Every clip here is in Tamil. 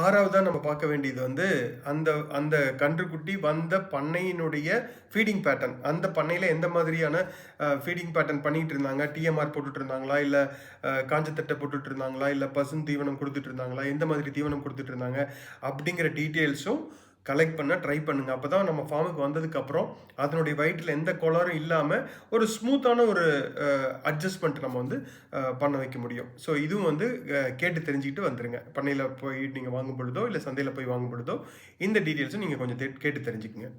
ஆறாவதாக நம்ம பார்க்க வேண்டியது வந்து, அந்த அந்த கன்றுக்குட்டி வந்த பண்ணையினுடைய ஃபீடிங் பேட்டர்ன். அந்த பண்ணையில் எந்த மாதிரியான ஃபீடிங் பேட்டர்ன் பண்ணிகிட்டு இருந்தாங்க? டிஎம்ஆர் போட்டுட்டு இருந்தாங்களா? இல்லை காஞ்ச போட்டுட்டு இருந்தாங்களா? இல்லை பசும் தீவனம் குடுத்துட்டு இருந்தாங்களா? எந்த மாதிரி தீவனம் கொடுத்துட்டு இருந்தாங்க? அப்படிங்கிற டீட்டெயில்ஸும் கலெக்ட் பண்ண ட்ரை பண்ணுங்க. அப்பதான் நம்ம ஃபார்முக்கு வந்ததுக்கப்புறம், அதனுடைய வயிற்றில் எந்த கோளாறும் இல்லாமல் ஒரு ஸ்மூத்தான ஒரு அட்ஜஸ்ட்மெண்ட் நம்ம வந்து பண்ண வைக்க முடியும். ஸோ இதுவும் வந்து கேட்டு தெரிஞ்சுக்கிட்டு வந்துருங்க. பண்ணையில் போய் நீங்கள் வாங்கும் பொழுதோ, இல்லை சந்தையில் போய் வாங்கும் பொழுதோ, இந்த டீட்டெயில்ஸும் நீங்கள் கொஞ்சம் தெ கேட்டு தெரிஞ்சுக்கங்க.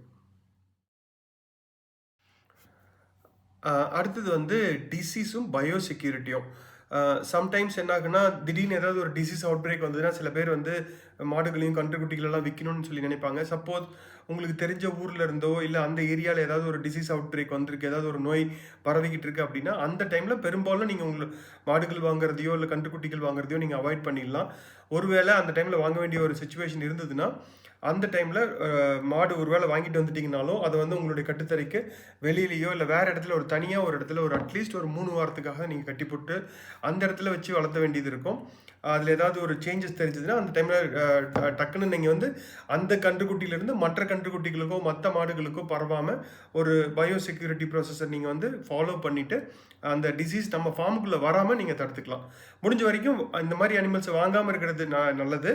அடுத்தது வந்து டிசீஸும், பயோ செக்யூரிட்டியும். சம்டைம்ஸ் என்ன ஆகுன்னா, திடீர்னு ஏதாவது ஒரு டிசீஸ் அவுட் பிரேக் வந்ததுன்னா, சில பேர் வந்து மாடுகளையும், கன்றுக்குட்டிகளெல்லாம் விற்கணும்னு சொல்லி நினைப்பாங்க. சப்போஸ் உங்களுக்கு தெரிஞ்ச ஊரில் இருந்தோ, இல்லை அந்த ஏரியாவில் ஏதாவது ஒரு டிசீஸ் அவுட் பிரேக் வந்திருக்கு, ஏதாவது ஒரு நோய் பரவிக்கிட்டு இருக்கு அப்படின்னா, அந்த டைமில் பெரும்பாலும் நீங்கள் உங்களை மாடுகள் வாங்குறதையோ, இல்லை கன்றுக்குட்டிகள் வாங்குறதையோ நீங்கள் அவாய்ட் பண்ணிடலாம். ஒருவேளை அந்த டைமில் வாங்க வேண்டிய ஒரு சுச்சுவேஷன் இருந்ததுன்னா, அந்த டைமில் மாடு ஒரு வேளை வாங்கிட்டு வந்துட்டிங்கனாலும் அதை வந்து உங்களுடைய கட்டுத்தரைக்கு வெளியிலேயோ இல்லை வேறு இடத்துல ஒரு தனியாக ஒரு இடத்துல ஒரு அட்லீஸ்ட் ஒரு மூணு வாரத்துக்காக நீங்கள் கட்டி போட்டு, அந்த இடத்துல வச்சு வளர்த்த வேண்டியது இருக்கும். அதில் ஏதாவது ஒரு சேஞ்சஸ் தெரிஞ்சதுன்னா, அந்த டைமில் டக்குன்னு நீங்கள் வந்து அந்த கன்றுக்குட்டியிலேருந்து மற்ற கன்றுக்குட்டிகளுக்கோ, மற்ற மாடுகளுக்கோ பரவாமல் ஒரு பயோ செக்யூரிட்டி ப்ராசஸை நீங்கள் வந்து ஃபாலோ பண்ணிவிட்டு அந்த டிசீஸ் நம்ம ஃபார்முக்குள்ளே வராமல் நீங்கள் தடுத்துக்கலாம். முடிஞ்ச வரைக்கும் இந்த மாதிரி அனிமல்ஸை வாங்காமல் இருக்கிறது நல்லது.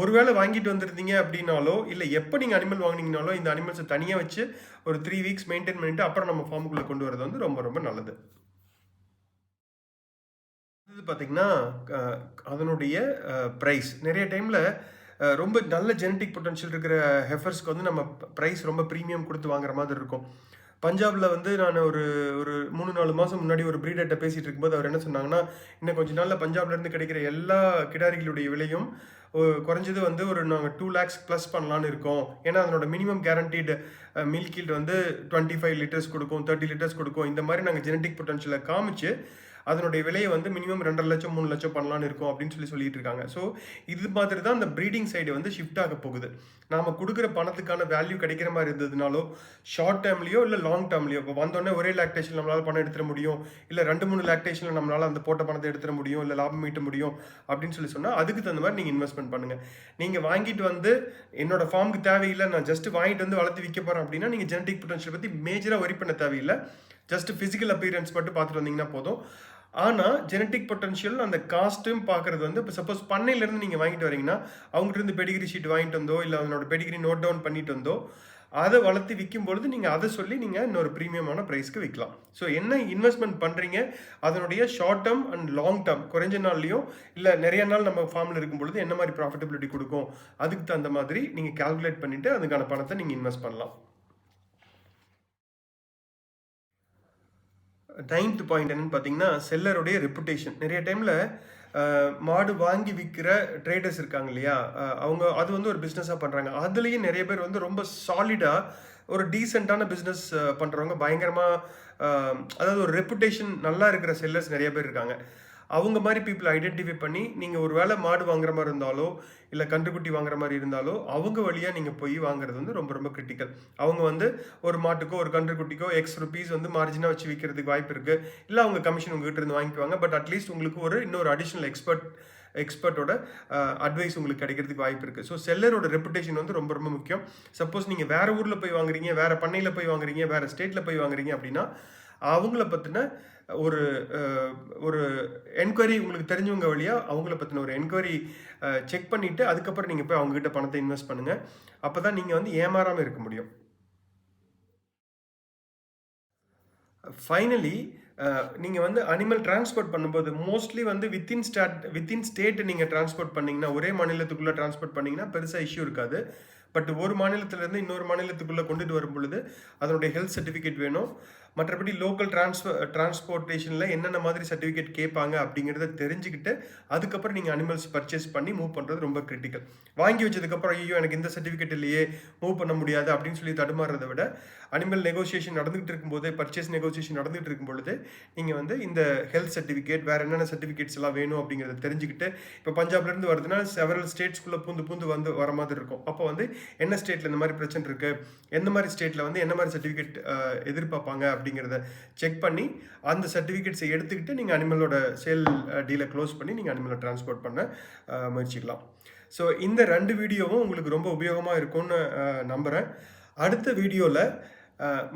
ஒருவேளை வாங்கிட்டு வந்திருந்தீங்க அப்படின்னாலோ, இல்லை எப்போ நீங்கள் அனிமல் வாங்கினீங்கனாலோ இந்த அனிமல்ஸை தனியாக வச்சு ஒரு த்ரீ வீக்ஸ் மெயின்டைன் பண்ணிட்டு, அப்புறம் நம்ம ஃபார்முக்குள்ளே கொண்டு வரது வந்து ரொம்ப ரொம்ப நல்லது. இது பார்த்திங்கன்னா அதனுடைய ப்ரைஸ் நிறைய டைமில் ரொம்ப நல்ல ஜெனட்டிக் பொட்டன்ஷியல் இருக்கிற ஹெஃபர்ஸ்க்கு வந்து நம்ம ப்ரைஸ் ரொம்ப ப்ரீமியம் கொடுத்து வாங்குற மாதிரி இருக்கும். பஞ்சாபில் வந்து நான் ஒரு ஒரு மூணு நாலு மாதம் முன்னாடி ஒரு ப்ரீடர்கிட்ட பேசிகிட்டு இருக்கும்போது, அவர் என்ன சொன்னாங்கன்னா, "இன்னும் கொஞ்ச நாளில் பஞ்சாப்லேருந்து கிடைக்கிற எல்லா கிடாரிகளுடைய விலையும் குறைஞ்சது வந்து ஒரு நாங்கள் டூ லேக்ஸ் ப்ளஸ் பண்ணலான்னு இருக்கோம். ஏன்னா, அதனோட மினிமம் கேரண்டீடு மில்க் வந்து டுவெண்ட்டி ஃபைவ் லிட்டர்ஸ் கொடுக்கும் தேர்ட்டி லிட்டர்ஸ் கொடுக்கும் இந்த மாதிரி நாங்கள் ஜெனட்டிக் பொட்டன்ஷியலை காமிச்சு, அதனுடைய விலையை வந்து மினிமம் 2,50,000 3,00,000 பண்ணலான்னு இருக்கும் அப்படின்னு சொல்லி சொல்லிட்டு இருக்காங்க. ஸோ, இது மாதிரி தான் அந்த ப்ரீடிங் சைடு வந்து ஷிஃப்ட் ஆக போகுது. நாம கொடுக்குற பணத்துக்கான வேல்யூ கிடைக்கிற மாதிரி இருந்ததுனாலோ, ஷார்ட் டெர்ம்லயோ, இல்ல லாங் டெர்ம்லயோ, இப்போ வந்தோடனே ஒரே லாக்டேஷன் நம்மளால பணம் எடுத்துட முடியும். இல்ல 2, 3 லாக்டேஷன்ல நம்மளால அந்த போட்ட பணத்தை எடுத்துட முடியும். இல்ல லாபம் ஈட்ட முடியும். அப்படின்னு சொல்லி சொன்னா, அதுக்கு தகுந்த மாதிரி நீங்க இன்வெஸ்ட்மெண்ட் பண்ணுங்க. நீங்க வாங்கிட்டு வந்து, என்னோட ஃபார்முக்கு தேவையில்லை நான் ஜஸ்ட் வாங்கிட்டு வந்து வளர்த்து விற்க போறேன் அப்படின்னா, நீங்க ஜெனடிக் பொட்டன்ஷியல் பத்தி மேஜரா ஒரி பண்ண தேவையில்லை ஜஸ்ட் ஃபிசிக்கல் அப்பியரன்ஸ் மட்டும் பார்த்துட்டு வந்தீங்கன்னா போதும். ஆனால் ஜெனடிக் பொட்டன்ஷியல் அந்த காஸ்ட்டும் பார்க்கறது வந்து இப்போ சப்போஸ் பண்ணையிலேருந்து நீங்கள் வாங்கிட்டு வரீங்கன்னா, அவங்ககிட்ட இருந்து பெடிகிரி ஷீட் வாங்கிட்டு வந்தோ, இல்லை அதனோட பெடிகிரி நோட் டவுன் பண்ணிட்டு வந்தோ, அதை வளர்த்து விக்கும்பொழுது, நீங்கள் அதை சொல்லி நீங்கள் இன்னொரு ப்ரீமியமான ப்ரைஸ்க்கு விற்கலாம் ஸோ, என்ன இன்வெஸ்ட்மெண்ட் பண்ணுறீங்க அதனுடைய short term and long term குறைஞ்ச நாள்லையும் இல்லை நிறைய நாள் நம்ம ஃபார்மில் இருக்கும் பொழுது என்ன மாதிரி ப்ராஃபிட்டபிலிட்டி கொடுக்கும் அதுக்கு தகுந்த மாதிரி நீங்கள் கால்குலேட் பண்ணிவிட்டு அதுக்கான பணத்தை நீங்கள் இன்வெஸ்ட் பண்ணலாம். நைன்த் பாயிண்ட் என்னன்னு பார்த்தீங்கன்னா, செல்லருடைய ரெப்புடேஷன். நிறைய டைமில் மாடு வாங்கி விற்கிற ட்ரேடர்ஸ் இருக்காங்க இல்லையா? அவங்க அது வந்து ஒரு பிஸ்னஸாக பண்ணுறாங்க அதுலேயும் நிறைய பேர் வந்து ரொம்ப சாலிடாக ஒரு டீசெண்டான பிஸ்னஸ் பண்ணுறவங்க பயங்கரமாக அதாவது ஒரு ரெப்புடேஷன் நல்லா இருக்கிற செல்லர்ஸ் நிறைய பேர் இருக்காங்க. அவங்க மாதிரி பீப்புளை ஐடென்டிஃபை பண்ணி, நீங்கள் ஒரு வேளை மாடு வாங்குற மாதிரி இருந்தாலோ, இல்லை கன்றுக்குட்டி வாங்குற மாதிரி இருந்தாலோ, அவங்க வழியாக நீங்கள் போய் வாங்குறது வந்து ரொம்ப ரொம்ப கிரிட்டிக்கல். அவங்க வந்து ஒரு மாட்டுக்கோ, ஒரு கன்றுக்குட்டிக்கோ எக்ஸ் ரூபீஸ் வந்து மார்ஜினாக வச்சு விற்கிறதுக்கு வாய்ப்பு இருக்குது இல்லை அவங்க கமிஷன் உங்ககிட்ட இருந்து வாங்கிக்குவாங்க. பட் அட்லீஸ்ட் உங்களுக்கு ஒரு இன்னொரு அடிஷ்னல் எக்ஸ்பர்ட் எக்ஸ்பர்ட்டோட அட்வைஸ் உங்களுக்கு கிடைக்கிறதுக்கு வாய்ப்பு இருக்குது ஸோ, செல்லரோட ரெப்புடேஷன் வந்து ரொம்ப ரொம்ப முக்கியம். சப்போஸ் நீங்கள் வேறு ஊரில் போய் வாங்குறீங்க, வேறு பண்ணையில் போய் வாங்குறீங்க, வேறு ஸ்டேட்டில் போய் வாங்குறீங்க அப்படின்னா, அவங்கள பற்றின ஒரு ஒரு என்கொயரி உங்களுக்கு தெரிஞ்சவங்க வழியாக அவங்கள பற்றின ஒரு என்கொயரி செக் பண்ணிவிட்டு அதுக்கப்புறம் நீங்கள் போய் அவங்க பணத்தை இன்வெஸ்ட் இன்வெஸ்ட் பண்ணுங்க. அப்பதான் நீங்கள் வந்து ஏமாறாமல் இருக்க முடியும். ஃபைனலி நீங்கள் வந்து அனிமல் டிரான்ஸ்போர்ட் பண்ணும்போது, மோஸ்ட்லி வந்து வித்தின் ஸ்டாட் வித்தின் ஸ்டேட் நீங்கள் டிரான்ஸ்போர்ட் பண்ணிங்கன்னா ஒரே மாநிலத்துக்குள்ளே டிரான்ஸ்போர்ட் பண்ணிங்கன்னா பெருசாக இஷ்யூ இருக்காது. பட் ஒரு மாநிலத்திலேருந்து இன்னொரு மாநிலத்துக்குள்ளே கொண்டுட்டு வரும்பொழுது, அதனுடைய ஹெல்த் சர்டிஃபிகேட் வேணும். மற்றபடி லோக்கல் ட்ரான்ஸ்போ ட்ரான்ஸ்போர்ட்டேஷனில் என்னென்ன மாதிரி சர்டிஃபிகேட் கேட்பாங்க அப்படிங்கிறத தெரிஞ்சுக்கிட்டு, அதுக்கப்புறம் நீங்கள் அனிமல்ஸ் பர்ச்சேஸ் பண்ணி மூவ் பண்ணுறது ரொம்ப கிரிட்டிக்கல். வாங்கி வச்சதுக்கப்புறம், ஐயோ எனக்கு இந்த சர்டிஃபிகேட் இல்லையே, மூவ் பண்ண முடியாது." அப்படின்னு சொல்லி தடுமாறுறத விட, அனிமல் நெகோசியேஷன் நடந்துகிட்டு இருக்கும்போது பர்ச்சேஸ் நெகோசியேஷன் நடந்துகிட்டு இருக்கும் பொழுது, வந்து இந்த ஹெல்த் சர்டிஃபிகேட், வேறு என்னென்ன சர்டிஃபிகேட்ஸ் எல்லாம் வேணும் அப்படிங்கிறத தெரிஞ்சுக்கிட்டு, இப்போ பஞ்சாப்லேருந்து வருதுன்னா, செவரல் ஸ்டேட்ஸ்க்குள்ளே பூந்து பூந்து வந்து வர மாதிரி இருக்கும். அப்போ வந்து என்ன ஸ்டேட்டில் இந்த மாதிரி பிரச்சனை இருக்குது எந்த மாதிரி ஸ்டேட்டில் வந்து என்ன மாதிரி சர்டிஃபிகேட் எதிர்பார்ப்பாங்க அப்படிங்கிறத செக் பண்ணி, அந்த சர்டிஃபிகேட்ஸை எடுத்துக்கிட்டு, நீங்கள் அனிமலோட சேல் டீலை க்ளோஸ் பண்ணி, நீங்கள் அனிமலை டிரான்ஸ்போர்ட் பண்ண முயற்சிக்கலாம். ஸோ இந்த ரெண்டு வீடியோவும் உங்களுக்கு ரொம்ப உபயோகமாக இருக்கும்னு நம்புகிறேன் அடுத்த வீடியோவில்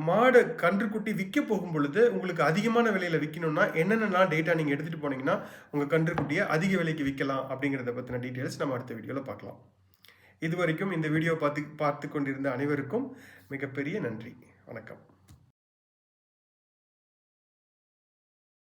மாடு கன்றுக்குட்டி விற்க போகும் பொழுது உங்களுக்கு அதிகமான விலையில் விற்கணும்னா என்னென்னலாம் டேட்டா நீங்கள் எடுத்துகிட்டு போனீங்கன்னா உங்கள் கன்றுக்குட்டியை அதிக விலைக்கு விற்கலாம் அப்படிங்கிறத பற்றின டீட்டெயில்ஸ் நம்ம அடுத்த வீடியோவில் பார்க்கலாம். இது வரைக்கும் இந்த வீடியோ பார்த்து பார்த்து கொண்டிருந்த அனைவருக்கும் மிகப்பெரிய நன்றி. வணக்கம்.